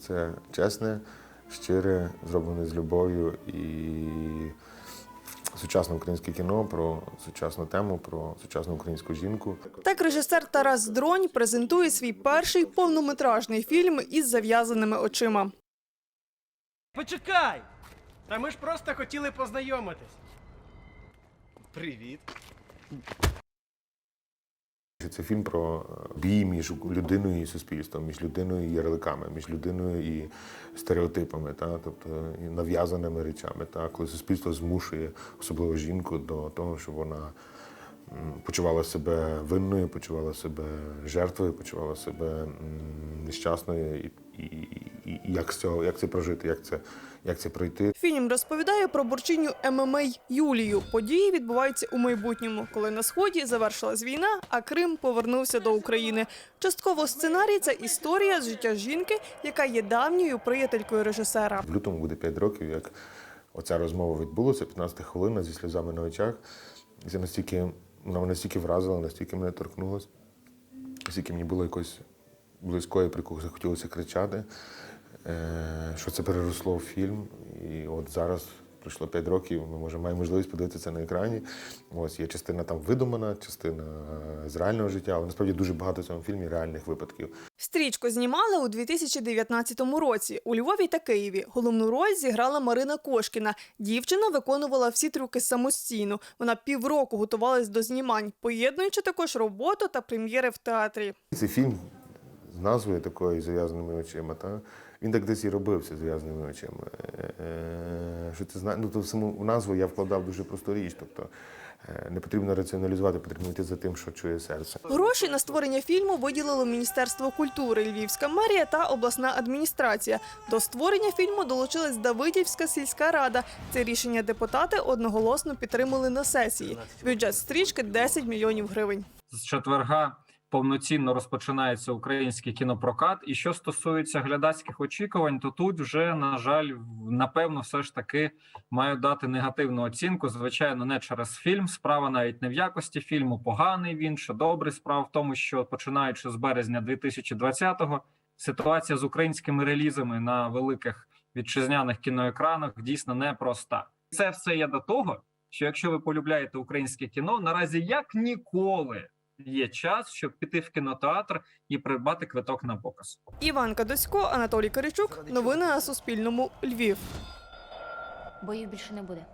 це чесне, щире, зроблене з любов'ю і сучасне українське кіно про сучасну тему, про сучасну українську жінку. Так режисер Тарас Дронь презентує свій перший повнометражний фільм із зав'язаними очима. Почекай! Та ми ж просто хотіли познайомитись. Привіт. Це фільм про бій між людиною і суспільством, між людиною і ярликами, між людиною і стереотипами, та, тобто і нав'язаними речами. Та, коли суспільство змушує, особливо жінку, до того, щоб вона почувала себе винною, почувала себе жертвою, почувала себе нещасною, і, і як, з цього, як це прожити, як це, як це пройти. Фільм розповідає про борчиню ММА Юлію. Події відбуваються у майбутньому, коли на сході завершилась війна, а Крим повернувся до України. Частково сценарій це історія з життя жінки, яка є давньою приятелькою режисера. В лютому буде 5 років, як оця розмова відбулася, 15 хвилин зі сльозами на очах. Це настільки, вона настільки вразила, настільки мене торкнулося, настільки мені було якось близько, і про яку захотілося кричати, що це переросло в фільм. І от зараз пройшло 5 років, ми може, маємо можливість подивитися на екрані. Ось є частина там видумана, частина з реального життя, але насправді дуже багато в цьому фільмі реальних випадків. Стрічку знімали у 2019 році у Львові та Києві. Головну роль зіграла Марина Кошкіна. Дівчина виконувала всі трюки самостійно. Вона півроку готувалась до знімань, поєднуючи також роботу та прем'єри в театрі. Цей фільм з назвою такою зав'язаними очима, та? Він так десь і робився з зав'язаними очима. Е, Що це зна... ну, то в саму назву я вкладав дуже просту річ. Тобто е, не потрібно раціоналізувати, потрібно йти за тим, що чує серце. Гроші на створення фільму виділило Міністерство культури, Львівська мерія та обласна адміністрація. До створення фільму долучилась Давидівська сільська рада. Це рішення депутати одноголосно підтримали на сесії. Бюджет стрічки 10 мільйонів гривень. з четверга повноцінно розпочинається український кінопрокат. І що стосується глядацьких очікувань, то тут вже на жаль, напевно, все ж таки маю дати негативну оцінку. Звичайно, не через фільм. Справа навіть не в якості фільму. Поганий він що добрий. Справа в тому, що починаючи з березня 2020-го, ситуація з українськими релізами на великих вітчизняних кіноекранах дійсно непроста. Це все є до того, що якщо ви полюбляєте українське кіно, наразі як ніколи є час, щоб піти в кінотеатр і придбати квиток на показ. Іван Кадосько, Анатолій Киричук. Новини на Суспільному. Львів. Боїв більше не буде.